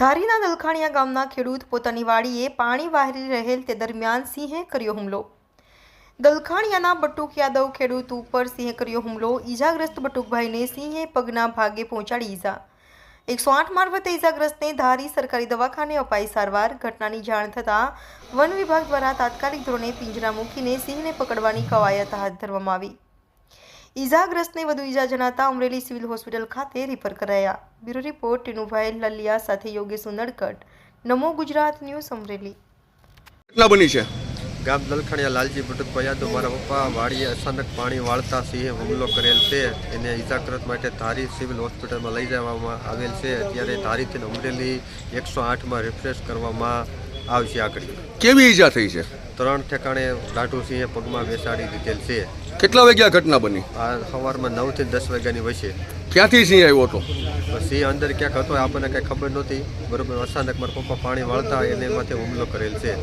ધારીના નલખાણીયા ગામના ખેડૂત પોતાની વાડીએ પાણી વાહરી રહેલ તે દરમિયાન સિંહે કર્યો હુમલો. દલખાણીયાના બટુક યાદવ ખેડૂત ઉપર સિંહે કર્યો હુમલો. ઈજાગ્રસ્ત બટુકભાઈને સિંહે પગના ભાગે પહોંચાડી ઈજા. એકસો આઠ મારફતે ઈજાગ્રસ્તને ધારી સરકારી દવાખાને અપાઈ સારવાર. ઘટનાની જાણ થતાં વન વિભાગ દ્વારા તાત્કાલિક ધોરણે પિંજરા મૂકીને સિંહને પકડવાની કવાયત હાથ ધરવામાં આવી. ઈજાગ્રસ્તને વધુ ઈજા જણાતા અમરેલી સિવિલ હોસ્પિટલ ખાતે રિફર કરાયા. બ્યુરો રિપોર્ટ ટીનુભાઈ લલિયા સાથે યોગેશ ઉનડકટ. નમો ગુજરાત ન્યૂઝ અમરેલી. ઘટના બની છે? ગામ દલખણિયા લાલજી બટુકભાઈ યાદવ મારા પપ્પા વાડીએ અચાનક પાણી વાળતા સિંહે હુમલો કરેલ છે. એને ઇજાગ્રસ્ત માટે ધારી સિવિલ હોસ્પિટલમાં લઈ જવામાં આવેલ છે. અત્યારે ધારીથી અમરેલી એકસો આઠમાં રિફ્રેશ કરવામાં આવશે આગળ. કેવી ઈજા થઈ છે? ત્રણ ઠેકાણે લાઠુસિંહે સિંહે પગમાં બેસાડી દીધેલ છે. કેટલા વાગ્યા ઘટના બની? આ સવારમાં નવથી દસ વાગ્યાની વચ્ચે. ક્યાંથી સિંહ આવ્યો હતો? સિંહ અંદર ક્યાંક હતો આપણને કંઈ ખબર નહોતી. બરોબર અચાનક મારા પપ્પા પાણી વાળતા એને માથે હુમલો કરેલ છે.